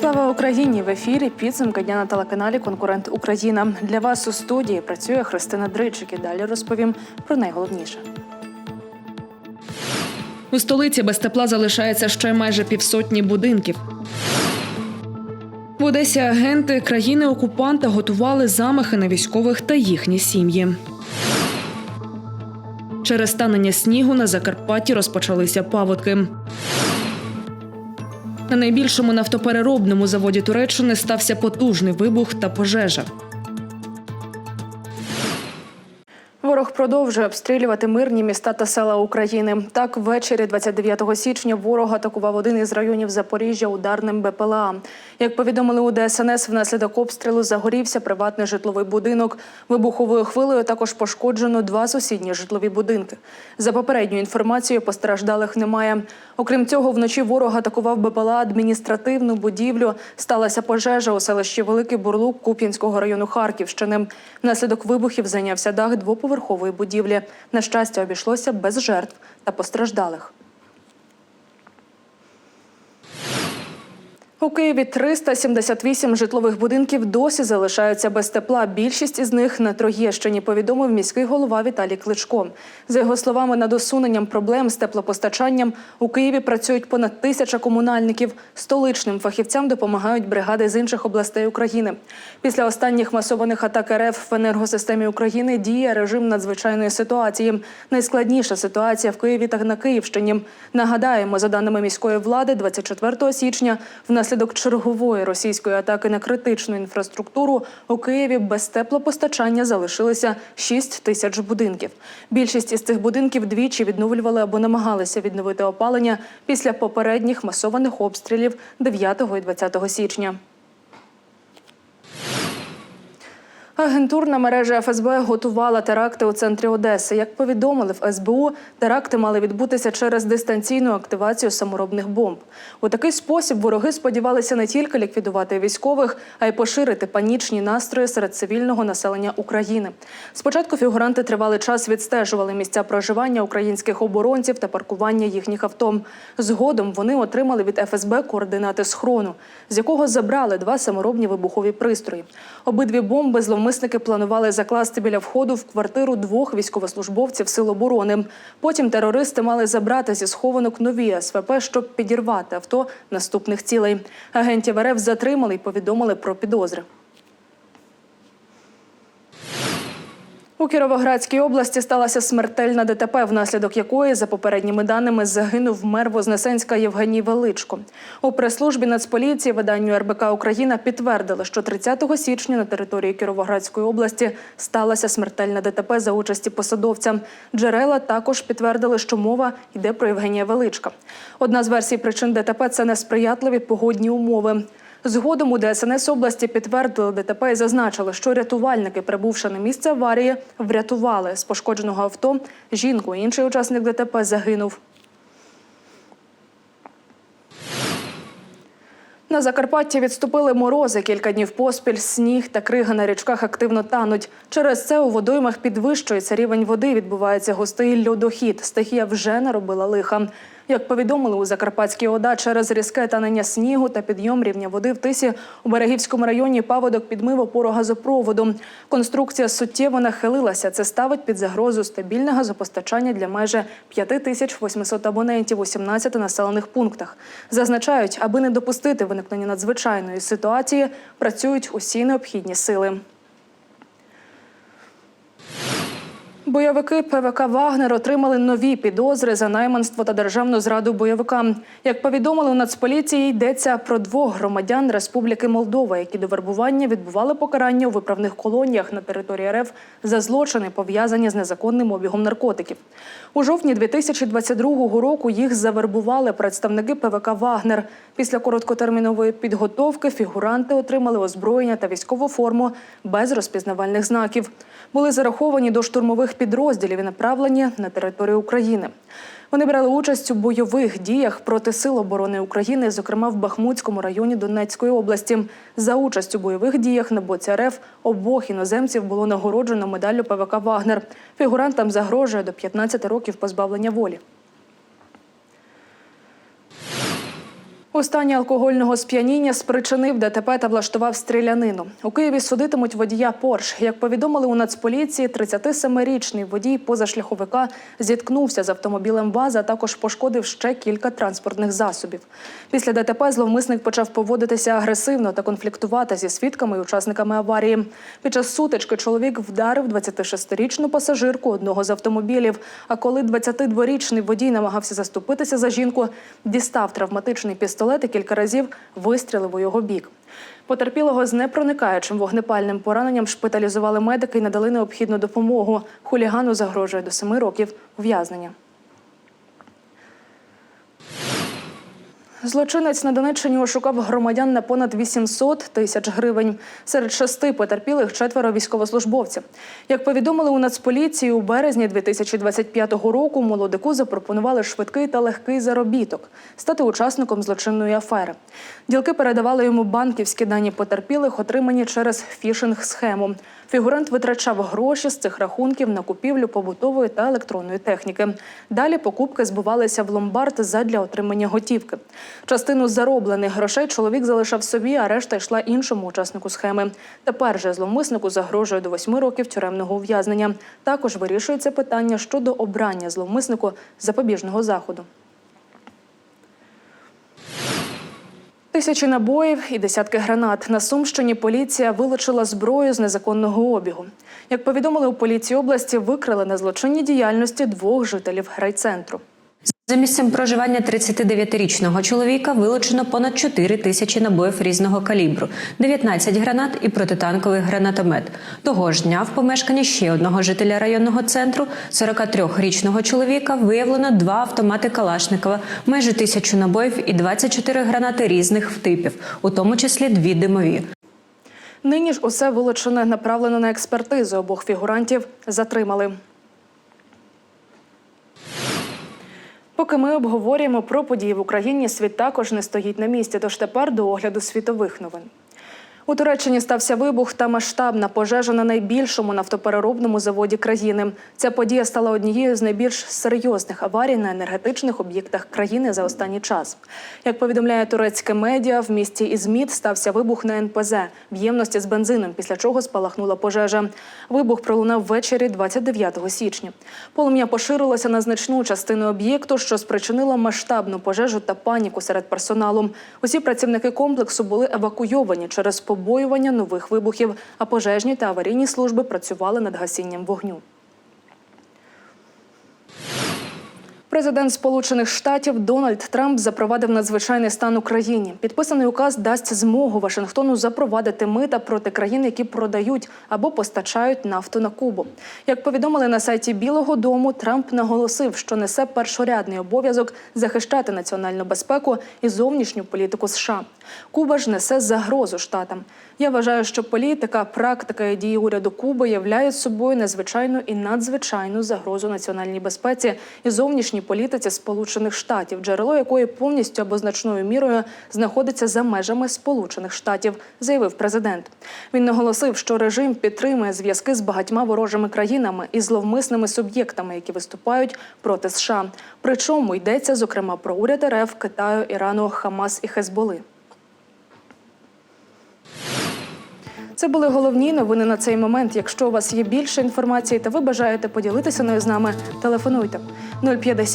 Слава Україні! В ефірі підсумки дня на телеканалі Конкурент Україна. Для вас у студії працює Христина Дричик. І далі розповім про найголовніше. У столиці без тепла залишається ще майже півсотні будинків. В Одесі агенти країни-окупанта готували замахи на військових та їхні сім'ї. Через станення снігу на Закарпатті розпочалися паводки. На найбільшому нафтопереробному заводі Туреччини стався потужний вибух та пожежа. Ворог продовжує обстрілювати мирні міста та села України. Так, ввечері 29 січня ворог атакував один із районів Запоріжжя ударним БПЛА. Як повідомили у ДСНС, внаслідок обстрілу загорівся приватний житловий будинок. Вибуховою хвилею також пошкоджено два сусідні житлові будинки. За попередньою інформацією, постраждалих немає. Окрім цього, вночі ворог атакував БПЛА адміністративну будівлю. Сталася пожежа у селищі Великий Бурлук Куп'янського району Харківщини. Внаслідок вибухів зайнявся дах двоповерхової будівлі. На щастя, обійшлося без жертв та постраждалих. У Києві 378 житлових будинків досі залишаються без тепла. Більшість із них на Троєщині, повідомив міський голова Віталій Кличко. За його словами, над усуненням проблем з теплопостачанням у Києві працюють понад тисяча комунальників. Столичним фахівцям допомагають бригади з інших областей України. Після останніх масованих атак РФ в енергосистемі України діє режим надзвичайної ситуації. Найскладніша ситуація в Києві та на Київщині. Нагадаємо, за даними міської влади, 24 січня внаслідок чергової російської атаки на критичну інфраструктуру у Києві без теплопостачання залишилося 6 тисяч будинків. Більшість із цих будинків двічі відновлювали або намагалися відновити опалення після попередніх масованих обстрілів 9 і 20 січня. Агентурна мережа ФСБ готувала теракти у центрі Одеси. Як повідомили в СБУ, теракти мали відбутися через дистанційну активацію саморобних бомб. У такий спосіб вороги сподівалися не тільки ліквідувати військових, а й поширити панічні настрої серед цивільного населення України. Спочатку фігуранти тривалий час відстежували місця проживання українських оборонців та паркування їхніх авто. Згодом вони отримали від ФСБ координати схрону, з якого забрали два саморобні вибухові пристрої. Обидві бомби зловмисники планували закласти біля входу в квартиру двох військовослужбовців Сил оборони. Потім терористи мали забрати зі схованок нові СВП, щоб підірвати авто наступних цілей. Агентів РФ затримали і повідомили про підозри. У Кіровоградській області сталася смертельна ДТП, внаслідок якої, за попередніми даними, загинув мер Вознесенська Євгеній Величко. У прес-службі Нацполіції виданню РБК Україна підтвердили, що 30 січня на території Кіровоградської області сталася смертельна ДТП за участі посадовця. Джерела також підтвердили, що мова йде про Євгенія Величка. Одна з версій причин ДТП це несприятливі погодні умови. Згодом у ДСНС області підтвердили ДТП і зазначили, що рятувальники, прибувши на місце аварії, врятували з пошкодженого авто жінку. Інший учасник ДТП загинув. На Закарпатті відступили морози. Кілька днів поспіль сніг та крига на річках активно тануть. Через це у водоймах підвищується рівень води. Відбувається густий льодохід. Стихія вже наробила лиха. Як повідомили у Закарпатській ОДА, через різке танення снігу та підйом рівня води в тисі у Берегівському районі паводок підмив опору газопроводу. Конструкція суттєво нахилилася. Це ставить під загрозу стабільне газопостачання для майже 5800 абонентів у 17 населених пунктах. Зазначають, аби не допустити виникнення надзвичайної ситуації, працюють усі необхідні сили. Бойовики ПВК Вагнер отримали нові підозри за найманство та державну зраду бойовикам. Як повідомили у Нацполіції, йдеться про двох громадян Республіки Молдова, які до вербування відбували покарання у виправних колоніях на території РФ за злочини, пов'язані з незаконним обігом наркотиків. У жовтні 2022 року їх завербували представники ПВК Вагнер. Після короткотермінової підготовки фігуранти отримали озброєння та військову форму без розпізнавальних знаків. Були зараховані до штурмових підрозділів і направлені на територію України. Вони брали участь у бойових діях проти сил оборони України, зокрема в Бахмутському районі Донецької області. За участь у бойових діях на боці РФ обох іноземців було нагороджено медаллю ПВК Вагнер. Фігурантам загрожує до 15 років позбавлення волі. У стані алкогольного сп'яніння спричинив ДТП та влаштував стрілянину. У Києві судитимуть водія Порш. Як повідомили у Нацполіції, 37-річний водій позашляховика зіткнувся з автомобілем ВАЗ, а також пошкодив ще кілька транспортних засобів. Після ДТП зловмисник почав поводитися агресивно та конфліктувати зі свідками і учасниками аварії. Під час сутички чоловік вдарив 26-річну пасажирку одного з автомобілів. А коли 22-річний водій намагався заступитися за жінку, дістав травматичний пістолет і кілька разів вистрілив у його бік. Потерпілого з непроникаючим вогнепальним пораненням шпиталізували медики і надали необхідну допомогу. Хулігану загрожує до семи років ув'язнення. Злочинець на Донеччині ошукав громадян на понад 800 тисяч гривень. Серед шести потерпілих четверо військовослужбовців. Як повідомили у Нацполіції, у березні 2025 року молодику запропонували швидкий та легкий заробіток стати учасником злочинної афери. Ділки передавали йому банківські дані потерпілих, отримані через фішинг-схему. Фігурант витрачав гроші з цих рахунків на купівлю побутової та електронної техніки. Далі покупки збувалися в ломбард задля отримання готівки. Частину зароблених грошей чоловік залишав собі, а решта йшла іншому учаснику схеми. Тепер же зловмиснику загрожує до восьми років тюремного ув'язнення. Також вирішується питання щодо обрання зловмиснику запобіжного заходу. Тисячі набоїв і десятки гранат. На Сумщині поліція вилучила зброю з незаконного обігу. Як повідомили у поліції області, викрили на злочинній діяльності двох жителів райцентру. За місцем проживання 39-річного чоловіка вилучено понад 4 тисячі набоїв різного калібру, 19 гранат і протитанковий гранатомет. Того ж дня в помешканні ще одного жителя районного центру, 43-річного чоловіка, виявлено два автомати Калашникова, майже тисячу набоїв і 24 гранати різних типів, у тому числі дві димові. Нині ж усе вилучене направлено на експертизу. Обох фігурантів затримали. Поки ми обговорюємо про події в Україні, світ також не стоїть на місці. Тож тепер до огляду світових новин. У Туреччині стався вибух та масштабна пожежа на найбільшому нафтопереробному заводі країни. Ця подія стала однією з найбільш серйозних аварій на енергетичних об'єктах країни за останній час. Як повідомляє турецьке медіа, в місті Ізміт стався вибух на НПЗ в ємності з бензином, після чого спалахнула пожежа. Вибух пролунав ввечері 29 січня. Полум'я поширилося на значну частину об'єкту, що спричинило масштабну пожежу та паніку серед персоналу. Усі працівники комплексу були евакуйовані через побоювання нових вибухів, а пожежні та аварійні служби працювали над гасінням вогню. Президент Сполучених Штатів Дональд Трамп запровадив надзвичайний стан Україні. Підписаний указ дасть змогу Вашингтону запровадити мита проти країн, які продають або постачають нафту на Кубу. Як повідомили на сайті Білого Дому, Трамп наголосив, що несе першорядний обов'язок захищати національну безпеку і зовнішню політику США. Куба ж несе загрозу штатам. Я вважаю, що політика, практика і дії уряду Куби являють собою незвичайну і надзвичайну загрозу національній безпеці і зовнішній політиці Сполучених Штатів, джерело якої повністю або значною мірою знаходиться за межами Сполучених Штатів, заявив президент. Він наголосив, що режим підтримує зв'язки з багатьма ворожими країнами і зловмисними суб'єктами, які виступають проти США. Причому йдеться зокрема про уряд РФ, Китаю, Ірану, Хамас і Хезболи. Це були головні новини на цей момент. Якщо у вас є більше інформації та ви бажаєте поділитися нею з нами, телефонуйте 050